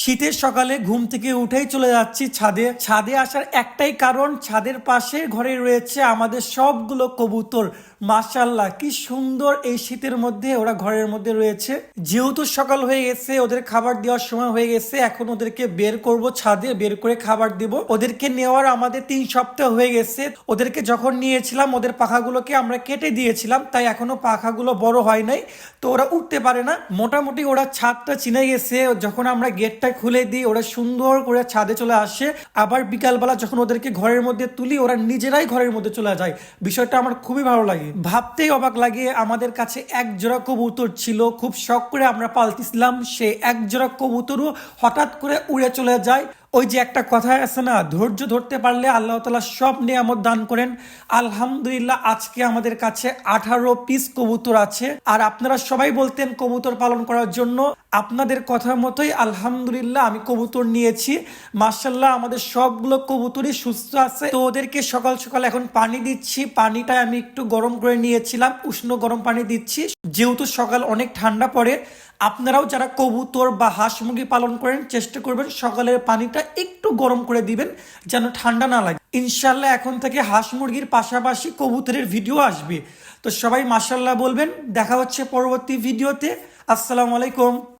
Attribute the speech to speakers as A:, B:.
A: শীতের সকালে ঘুম থেকে উঠেই চলে যাচ্ছি ছাদে। ছাদে আসার একটাই কারণ, ছাদের পাশে ঘরে রয়েছে আমাদের সবগুলো কবুতর। মাশাল্লাহ কি সুন্দর এই শীতের মধ্যে ওরা ঘরের মধ্যে রয়েছে। যেহেতু সকাল হয়ে গেছে, ওদের খাবার দেওয়ার সময় হয়ে গেছে, এখন ওদেরকে বের করব ছাদে, বের করে খাবার দিব। ওদেরকে নেওয়ার আমাদের তিন সপ্তাহ হয়ে গেছে। ওদেরকে যখন নিয়েছিলাম, ওদের পাখাগুলোকে আমরা কেটে দিয়েছিলাম, তাই এখনও পাখাগুলো বড় হয় নাই। তো ওরা উঠতে পারে না। মোটামুটি ওরা ছাদটা চিনে গেছে, যখন আমরা গেটটা খুলে দিই ওরা সুন্দর করে ছাদে চলে আসে। আবার বিকালবেলা যখন ওদেরকে ঘরের মধ্যে তুলি, ওরা নিজেরাই ঘরের মধ্যে চলে যায়। বিষয়টা আমার খুবই ভালো লাগে। ভাবতেই অবাক লাগে, আমাদের কাছে এক জোড়া কবুতর ছিল। খুব শখ করে আমরা পালতিছিলাম, সে এক জোড়া কবুতরও হঠাৎ করে উড়ে চলে যায়। ওই যে একটা কথা আছে না, ধৈর্য ধরতে পারলে আল্লাহ তালা সব নিয়ামত দান করেন। আলহামদুলিল্লাহ, আজকে আমাদের কাছে আঠারো পিস কবুতর আছে। আর আপনারা সবাই বলতেন কবুতর পালন করার জন্য। আপনাদের কথা মতোই আলহামদুলিল্লাহ আমি কবুতর নিয়েছি। মার্শাল্লাহ আমাদের সবগুলো কবুতরই সুস্থ আছে। তো ওদেরকে সকাল সকাল এখন পানি দিচ্ছি। পানিটা আমি একটু গরম করে নিয়েছিলাম, উষ্ণ গরম পানি দিচ্ছি। যেহেতু সকাল অনেক ঠান্ডা পড়ে আপনারাও যারা কবুতর বা হাঁস মুরগি পালন করেন, চেষ্টা করবেন সকালের পানিটা একটু গরম করে দিবেন, যেন ঠান্ডা না লাগে। ইনশাল্লাহ এখন থেকে হাঁস মুরগির পাশাপাশি কবুতরের ভিডিও আসবে। তো সবাই মাসাল্লাহ বলবেন, দেখা হচ্ছে পরবর্তী ভিডিওতে। আসসালামু আলাইকুম।